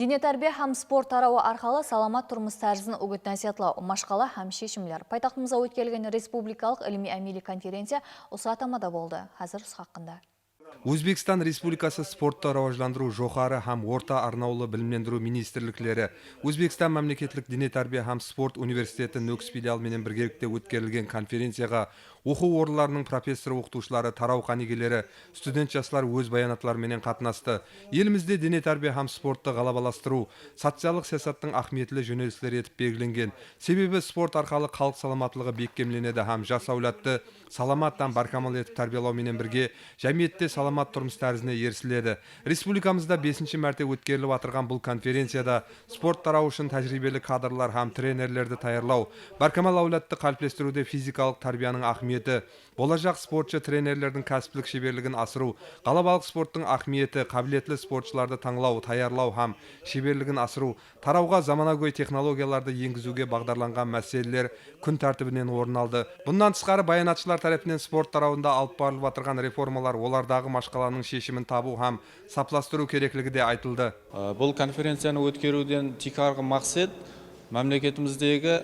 дене тәрбие һәм спорт тарауы арқылы саламат тұрмыс тәрізін үгіт насихатлау машқала һәм шешімлер пайтақтымызға өткелген республикалық ilmiy әмелі конференция ұсатамада болды. Қазір хақында. Өзбекстан республикасы спортты рауажландыру жоғары һәм орта арнаулы білімлендіру министрліктері өзбекстан мемлекеттік дене тәрбие һәм спорт университеті нөкіс филиалымен біргелікте өткерілген конференцияға оқу орындарының профессор оқытушылары тарау қанегелері студент жастар өз баянатларыменен қатынасты. Елімізде дене тәрбие һәм спортты ғалабаластыру социалдық саясаттың ахметлі жөнелістері етіп белгіленген. Себебі спорт арқылы халық саламаттылығы бекемленеді һәм жас әулетті саламат баркамал етіп тәрбиелауменен бірге жәмиетте саламат тұрмыс тәрізіне ерсіледі. Республикамызда бесінші мәрте өткеріліп отырған бұл конференцияда спорт тарау үшін тәжірибелі кадрлар һәм тренерлерді даярлау баркамал әулетті қалыптастыруде физикалық тәрбияның ахметі болашақ спортшы тренерлердің кәсіптік шеберлігін асыру қалабалық спорттың ахметі қабілетлі спортшыларды таңлау даярлау һәм шеберлігін асыру тарауға заманауи технологияларды енгізуге бағдарланған мәселелер күн тәртібінен орын алды. Бұнан тысқары баянатшылар тарапынан спорт тарауында алып барылып жатырған реформалар олардағы машқаланың шешімін табу һәм сапластыру керектігі де айтылды. Ә, бұл конференцияны өткеруден тек мақсат мемлекетіміздегі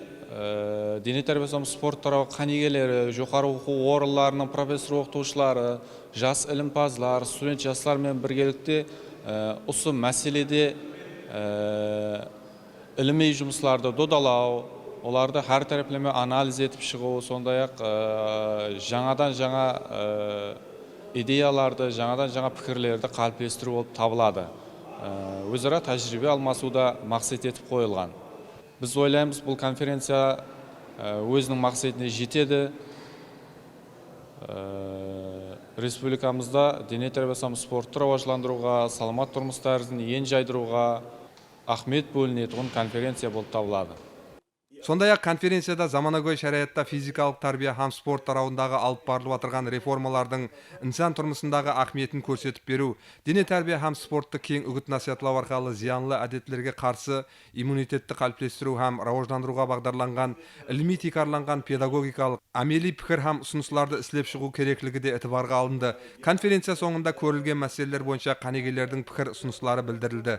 дене тәрбиесі және спорт тарауы қанегелері жоғары оқу орындарының профессор оқытушылары жас ілімпазлар студент жастармен біргелікте ә, осы мәселеде ә, іліми жұмыстарды додалау оларды әр тәреплеме анализ етіп шығу сондай ақ жаңадан жаңа идеяларды жаңадан жаңа пікірлерді қалыптастыру болып табылады. Өзара тәжірибе алмасуда мақсат етіп қойылған. Біз ойлаймыз бұл конференция ә, өзінің мақсатына жетеді. Ә, республикамызда дене тәрбиесі мен спортты рауажландыруға саламат тұрмыс тәрізін ен жайдыруға ахмет бөлінетін конференция болып табылады. Сондай ақ конференцияда заманауи шариатта физикалық тәрбие һәм спорт тарауындағы алып барылып отырған реформалардың инсан тұрмысындағы ахметін көрсетіп беру дене тәрбие һәм спортты кең үгіт насихатлау арқылы зиянлы әдетлерге қарсы иммунитетті қалыптастыру һәм рауаждандыруға бағдарланған ілми текарланған педагогикалық әмели пікір һәм ұсыныстарды ісілеп шығу керектігі де этибарға алынды. Конференция соңында көрілген мәселелер бойынша қанегелердің пікір ұсыныстары білдірілді.